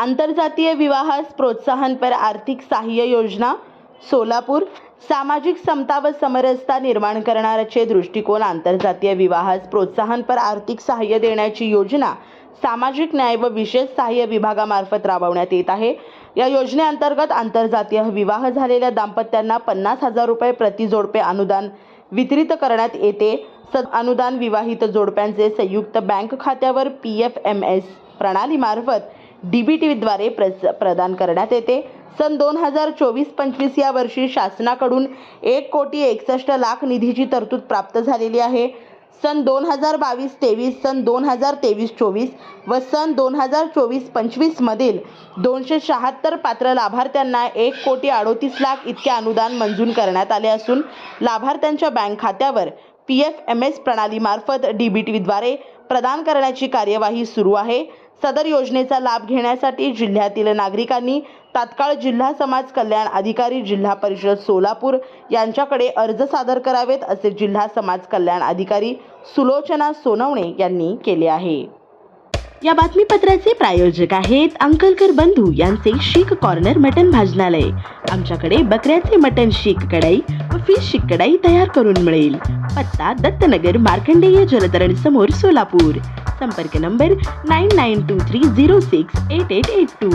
आंतरजातीय विवाहास प्रोत्साहनपर आर्थिक सहाय्य योजना सोलापूर सामाजिक समता व समरसता निर्माण करणाऱ्याचे दृष्टिकोन आंतरजातीय विवाहास प्रोत्साहनपर आर्थिक सहाय्य देण्याची योजना सामाजिक न्याय व विशेष सहाय्य विभागामार्फत राबवण्यात येत आहे. या योजनेअंतर्गत आंतरजातीय विवाह झालेल्या दाम्पत्यांना पन्नास हजार रुपये प्रति जोडपे अनुदान वितरित करण्यात येते. सद अनुदान विवाहित जोडप्यांचे संयुक्त बँक खात्यावर पी एफ एम एस प्रणालीमार्फत डी बी टीद्वारे प्रस प्रदान करण्यात येते. सन दोन हजार चोवीस पंचवीस या वर्षी शासनाकडून एक कोटी एकसष्ट लाख निधीची तरतूद प्राप्त झालेली आहे. सन दोन हजार बावीस तेवीस सन दोन हजार तेवीस चोवीस व सन दोन हजार चोवीस पंचवीसमधील दोनशे शहात्तर पात्र लाभार्थ्यांना एक कोटी अडोतीस लाख इतके अनुदान मंजूर करण्यात आले असून लाभार्थ्यांच्या बँक खात्यावर पी एफ एम एस प्रणालीमार्फत डी बी टीद्वारे प्रदान करण्याची कार्यवाही सुरू आहे. सदर योजनेचा लाभ घेण्यासाठी जिल्ह्यातील नागरिकांनी तात्काळ जिल्हा समाज कल्याण अधिकारी जिल्हा परिषद सोलापूर यांच्याकडे अर्ज सादर करावेत असे जिल्हा समाज कल्याण अधिकारी सुलोचना सोनवणे यांनी केले आहे. या बातमीपत्राचे प्रायोजक आहेत अंकलकर बंधू यांचे शीख कॉर्नर मटन भाजनालय. आमच्याकडे बकऱ्याचे मटन शीख कढाई व फिश शीख कढाई तयार करून मिळेल. पत्ता दत्तनगर मार्कंडेय जलतरण समोर सोलापूर. संपर्क number nine nine two three zero six eight eight eight two.